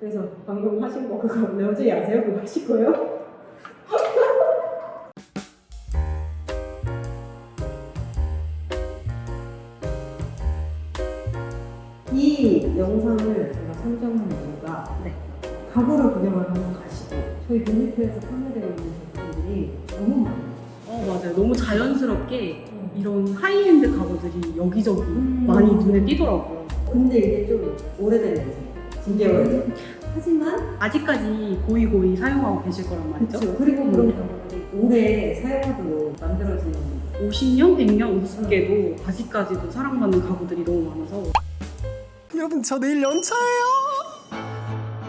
그래서 방금 하신 거 그거 레오제이 아세요? 그거 하실 거예요? 이 영상을 제가 선정한 이유가 네. 가구를 구경을 한번 가시고 저희 뮤니크에서 판매되고 있는 제품들이 너무 많아요. 어 맞아요. 너무 자연스럽게 이런 하이엔드 가구들이 여기저기 음. 많이 눈에 띄더라고요. 근데 이게 좀 오래된 냄새. 진짜 오래된. 하지만 아직까지 고이 고이 사용하고 계실 거란 말이죠. 그렇죠. 그리고 그런 가구들이 오래 사용하도록 만들어진 50년, 100년, 50개도 아직까지도 사랑받는 가구들이 너무 많아서 여러분 저 내일 연차예요.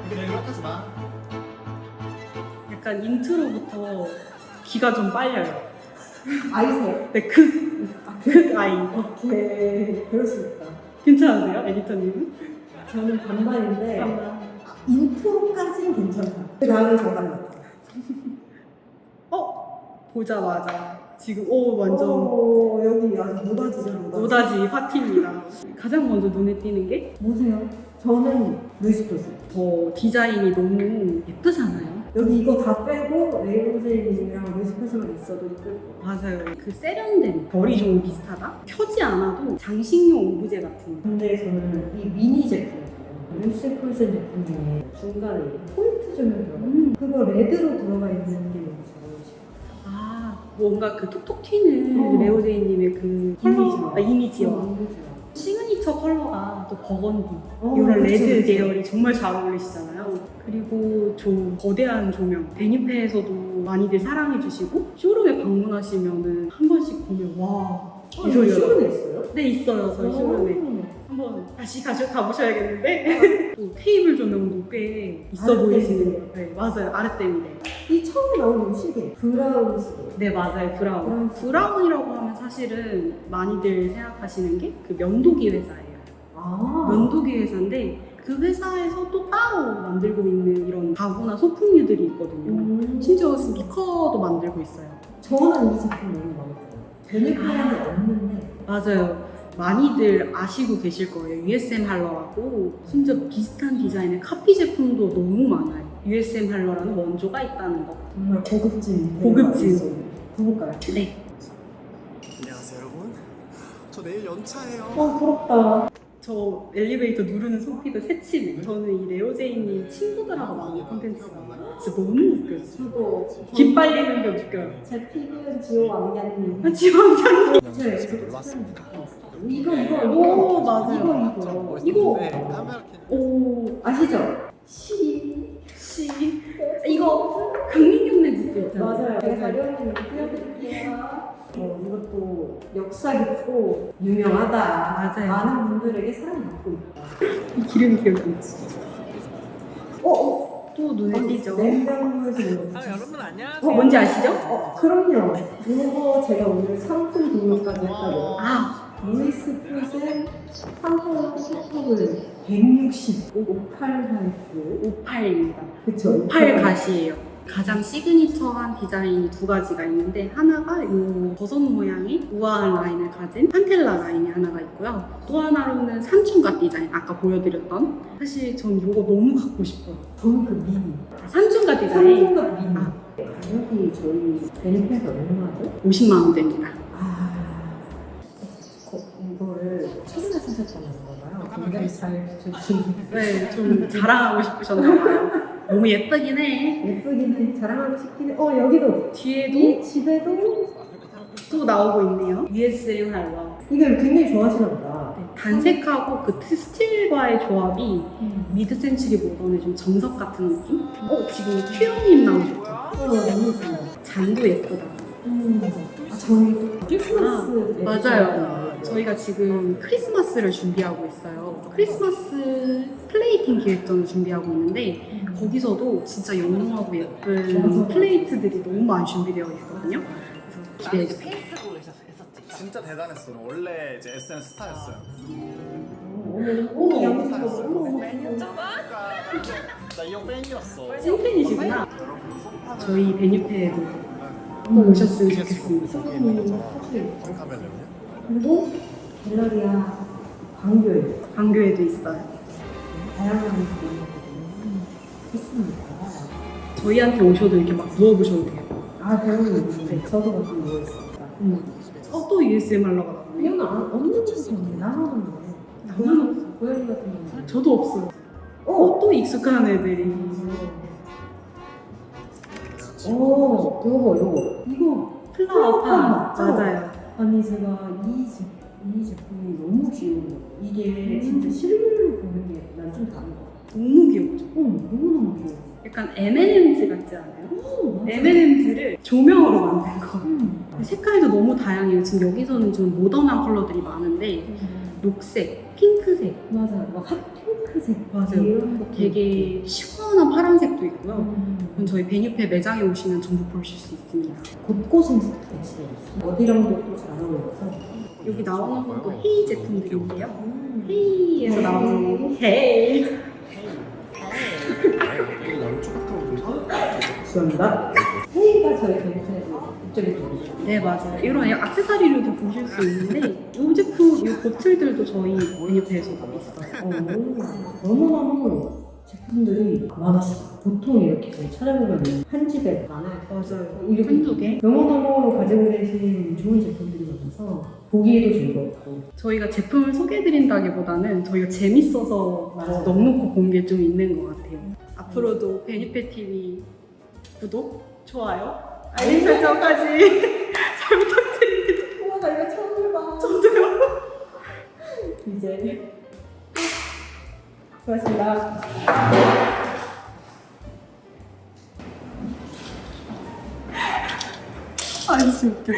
내일 연락하지 마. 약간 인트로부터 기가 좀 빨려요. 아이세요. 네, 극, 극 아이. 네, 그럴 수 있다. 괜찮으세요, 에디터님은? 저는 반반인데 인트로까지는 괜찮다. 그 다음에 정답 같아. 어? 보자마자 지금 오 완전 오, 여기 아주 노다지죠, 노다지. 노다지 파티입니다. 가장 먼저 눈에 띄는 게저 보세요. 저는 루이스 프레스. 디자인이 너무 예쁘잖아요. 여기 이거 다 빼고 레이로제이 프레스만 있어도 이쁠 거. 맞아요. 그 세련된 결이 좀 비슷하다? 펴지 않아도 장식용 오브제 같은 근데 저는 이 미니 제품 루이스 프레스 제품 중에 중간에 포인트 조명 들어가. 음. 그거 레드로 들어가 있는 게 너무 잘 어울리시고. 아 뭔가 그 톡톡 튀는 어. 레오제이님의 그 컬러 이미지요. 아, 이미지요. 어. 시그니처 컬러가 또 버건디 어, 이런 그쵸, 레드 그쵸. 계열이 정말 잘 어울리시잖아요. 그리고 저 거대한 조명 베니페에서도 많이들 사랑해 주시고 쇼룸에 방문하시면은 한 번씩 보면 와. 어, 이 이거 소리가 쇼룸에 있어요? 네 있어요 저희 쇼룸에 오. 한번 다시 가셔 가보셔야겠는데 또 테이블 조명도 꽤 있어 아르테미데. 보이시는 네 맞아요 아르테미데 이 처음 나오는 시계 브라운 시계. 네 맞아요 브라운 브라운. 브라운이라고 하면 사실은 많이들 생각하시는 게 그 면도기 회사예요 아. 면도기 회사인데 그 회사에서 또 따로 만들고 있는 이런 가구나 소품류들이 있거든요 음. 심지어 스피커도 만들고 있어요 저는 이 제품 너무 마음에 들어요. 베네피아는 없는데 맞아요. 많이들 아시고 계실 거예요. USM 할러라고 심지어 비슷한 디자인의 카피 제품도 너무 많아요. USM 할러라는 원조가 있다는 거. 정말 고급진. 고급진. 데가 있어요. 볼까요? 네. 안녕하세요 여러분. 저 내일 연차예요. 어 부럽다. 저 엘리베이터 누르는 소피도 새침해. 저는 이 레오제이님 친구들하고 만든 콘텐츠가 진짜 너무 웃겨요. 저도 기 빨리는 게 웃겨요. 제 픽은 지호 왕자님. 아, 지원장. 제가 여기서 놀러 왔습니다. 이거 이거 오, 맞아요. 이거 이거. 네. 오, 아시죠? 시. 씨. 이거 강민경네 집도 있잖아요. 맞아요. 제가 자료는 띄워드릴게요. 어, 이것도 역사 깊고 유명하다. 맞아요. 많은 분들에게 사랑받고 있다. 이 기름이 기억이 나지. 어, 어. 또 눈에 띄죠. 냉장고에서 먹는 거. 아, 여러분 안녕하세요. 어, 뭔지 아시죠? 어, 그럼요. 이거 제가 오늘 상품 등록까지 했다고요. 아, 루이스 프로센 상품 소품을 160, 58 사이즈. 58입니다. 그쵸? 58 가시예요. 가장 시그니처한 디자인이 두 가지가 있는데 하나가 이 버섯 모양의 우아한 라인을 가진 판텔라 라인이 하나가 있고요. 또 하나로는 산충갓 디자인 아까 보여드렸던 사실 전 이거 너무 갖고 싶어요. 저는 그 미니. 산충갓 디자인 상품과 미니. 아. 가격이 저희 베네핏 얼마죠? 50만 원대입니다. 아. 거, 이거를 최근에 사셨다는 건가요? 굉장히 잘 주신. 네, 좀 자랑하고 싶으셨나 봐요. 너무 예쁘긴 해. 예쁘긴 해. 자랑하고 싶긴 해. 어, 여기도. 뒤에도 이 집에도 또 나오고 있네요. USM 할라. 이걸 굉장히 좋아하시나 보다. 네, 단색하고 그 트- 스틸과의 조합이 미드 센츄리 모던의 좀 정석 같은 느낌? 어, 지금 큐어님 나오셨죠? 어, 너무 예쁘다. 잔도 예쁘다. 음. 아, 저희 크리스마스 때 맞아요. 저희가 지금 크리스마스를 준비하고 있어요. 크리스마스 플레이팅 기획전을 준비하고 있는데 거기서도 진짜 영롱하고 예쁜. 플레이트들이 너무 많이 준비되어 있거든요. 그래서 기대해 주세요. 진짜 대단했어. 원래 이제 SNS 스타였어요. 오, 나이형 팬이었어. 찐팬이시구나. 저희 베뉴페에도 한번 오셨으면 좋겠습니다. 카메라요? 그 리고 갤러리아 광교에 광교에도 있어요. 다양한 분들이 있습니다. 저희한테 오셔도 이렇게 막 누워보셔도 돼요. 아, 그러면 네, 저도 가끔 누워 있습니다. 음. 어, 또 ASMR 나가네. 이건 안- 없는 곳이 나만 없네. 나만 없어. 고양이 같은 경우는. 저도 없어요. 어, 또 익숙한 애들이. 오, 요거, 요거. 이거. 플라워? 맞죠? 맞아요. 아니, 제가 이, 제, 이 제품이 너무 귀여운 거예요. 이게 진짜 실물로 보는 게 난 좀 다른 것 같아. 너무 귀엽죠? 어, 너무너무 귀여워. 약간 M&M's 같지 않아요? 오, 맞아. M&M's를 조명으로 만든 거. 음. 색깔도 너무 다양해요. 지금 여기서는 좀 모던한 컬러들이 많은데 녹색, 핑크색, 맞아요. 막 핫 핑크색. 맞아요. 이런 거 되게 시원한 파란색도 있고요. 음. 저희 베뉴페 매장에 오시면 전부 보실 수 있습니다. 곳곳에 배치되어 있어요. 어디랑도 또 잘 어울려서. 여기 나오는 것도 헤이 제품들인데요. 음. 헤이에서 나오는 헤이. 감사합니다. 회의가 저희 들어오죠. 네 맞아요. 이런 액세서리로도 보실 수 있는데 이 제품, 이 보틀들도 저희 베뉴페에서 있어요. 어, 너무너무 제품들이 많았어요. 보통 이렇게 저희 찾아보면 한 집에 많아요. 맞아요. 이렇게 한두 개. 너무너무 가지고 계신 좋은 제품들이 많아서 보기에도 즐겁고 저희가 제품을 소개해드린다기보다는 저희가 재밌어서 맞아요. 넉넉히 본 게 좀 있는 것 같아요. 앞으로도 베니페 TV 구독, 좋아요, 알림 설정까지 잘 부탁드립니다. 우와 나 이거 처음 봐. 저도요. 이제 수고하셨습니다. 아 진짜 웃겨.